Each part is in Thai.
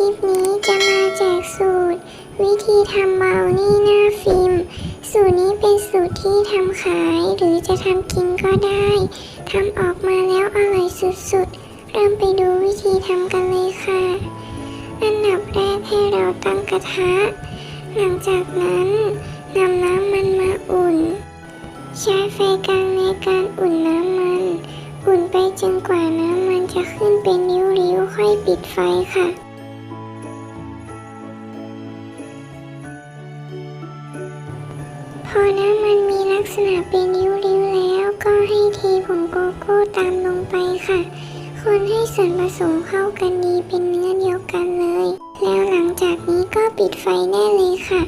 ลิปนี้จะมาแจกสูตร วิธีทำเบลนี่หน้าฟิล์ม สูตรนี้เป็นสูตรที่ทำขาย หรือจะทำกินก็ได้ทำออกมาแล้วอร่อยสุดๆ เริ่มไปดูวิธีทำกันเลยค่ะ อันดับแรกให้เราตั้งกระทะ หลังจากนั้นนำน้ำมันมาอุ่น ใช้ไฟกลางในการอุ่นน้ำมัน อุ่นไปจนกว่าน้ำมันจะขึ้นเป็นริ้วๆ ค่อยปิดไฟค่ะ พอน้ำมันมีลักษณะเป็นริ้วๆแล้วก็ให้เทผงโกโก้ตามลงไปค่ะ คนให้ส่วนผสมเข้ากันดีเป็นเนื้อเดียวกันเลย แล้วหลังจากนี้ก็ปิดไฟได้เลยค่ะ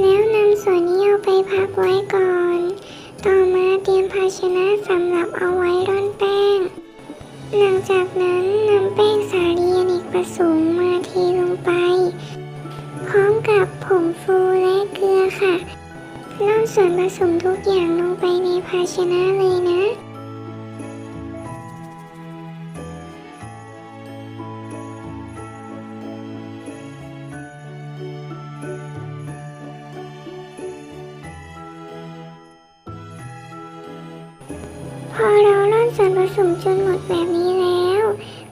แล้วนำส่วนนี้เอาไปพักไว้ก่อน ต่อมาเตรียมภาชนะสำหรับเอาไว้ร่อนแป้ง หลังจากนั้นนำแป้งสาลีอเนกประสงค์มาเทลงไป พร้อมกับผงฟูและเกลือค่ะร่อนส่วนผสมทุกอย่างลงไปในภาชนะเลยนะพอเราร่อนส่วนผสมจนหมดแบบนี้แล้ว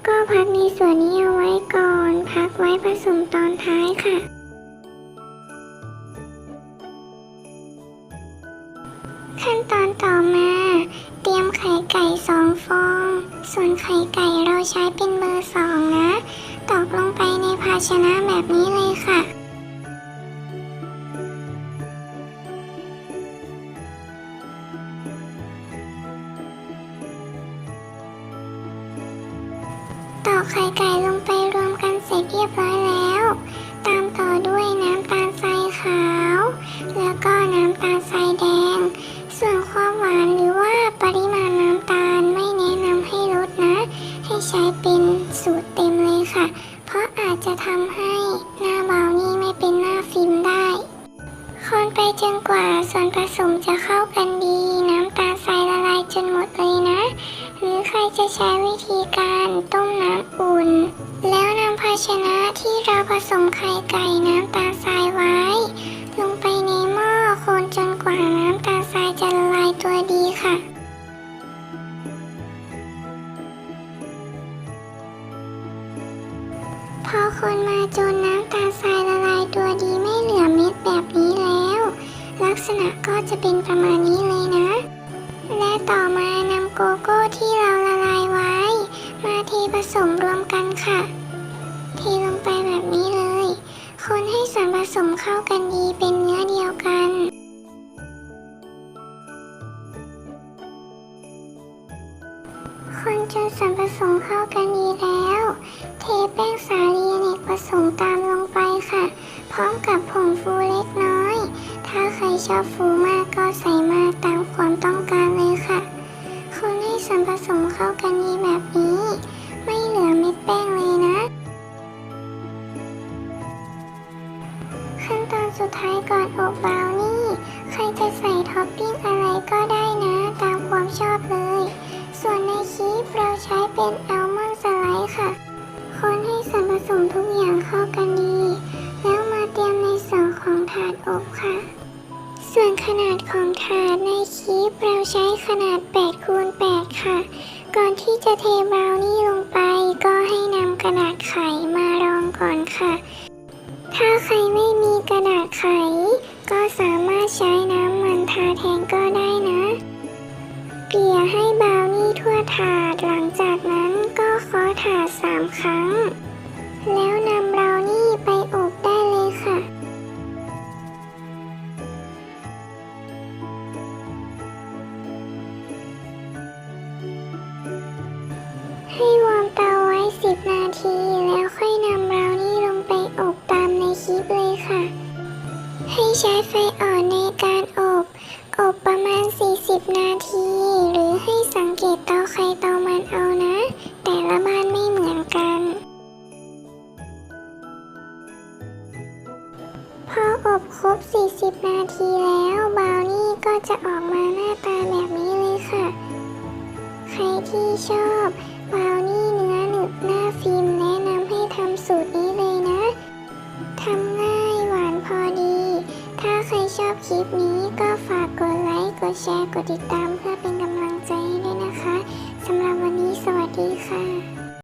ก็พักในส่วนนี้เอาไว้ก่อน พักไว้ผสมตอนท้ายค่ะ ขั้นตอนต่อมา เตรียมไข่ไก่สองฟอง ส่วนไข่ไก่เราใช้เป็นเบอร์สองนะ ตอกลงไปในภาชนะแบบนี้เลยค่ะตอกไข่ไก่ลงไปรวมกันเสร็จเรียบร้อยแล้ว ทำให้หน้าเบานี่ไม่เป็นหน้าฟิล์มได้ คนไปจนกว่าส่วนผสมจะเข้ากันดี น้ำตาลทรายละลายจนหมดเลยนะ หรือใครจะใช้วิธีการต้มน้ำอุ่น แล้วนำภาชนะที่เราผสมไข่ไก่น้ำตาลทรายไว้ พอคนมาจนน้ำตาลทรายละลายตัวดีไม่เหลือเม็ดแบบนี้แล้ว ลักษณะก็จะเป็นประมาณนี้เลยนะ และต่อมานำโกโก้ที่เราละลายไว้ มาเทผสมรวมกันค่ะ เทลงไปแบบนี้เลย คนให้ส่วนผสมเข้ากันดีเป็นเนื้อเดียวกันคนจนส่วนผสมเข้ากันดีแล้ว ชอบฟูมากก็ใส่มากตามความต้องการเลยค่ะ คนให้ส่วนผสมเข้ากันดีแบบนี้ ไม่เหลือเม็ดแป้งเลยนะ ขั้นตอนสุดท้ายก่อนอบบราวนี่ ใครจะใส่ท็อปปิ้งอะไรก็ได้นะ ตามความชอบเลย ส่วนในคลิปเราใช้เป็น ขนาด8คูณ8ค่ะ ก่อนที่จะเทบราวนี่ลงไป ก็ให้นำกระดาษไขมารองก่อนค่ะ ถ้าใครไม่มีกระดาษไข ก็สามารถใช้น้ำมันทาแทนก็ได้นะเกลี่ยให้บราวนี่ทั่วถาด หลังจากนั้นก็เคาะถาดสามครั้ง แล้วนำบรา ใช้ไฟอ่อนในการอบ อบประมาณ 40 นาที หรือให้สังเกตเตาใครเตามันเอานะ แต่ละบ้านไม่เหมือนกัน พออบครบ 40 นาทีแล้วบาวนี่ก็จะออกมาหน้าตาแบบนี้เลยค่ะ ใครที่ชอบบาวนี่เนื้อหนึบหน้าฟิ ชอบคลิปนี้ก็ฝากกดไลค์ กดแชร์ กดติดตามเพื่อเป็นกำลังใจให้ด้วยนะคะ สำหรับวันนี้สวัสดีค่ะ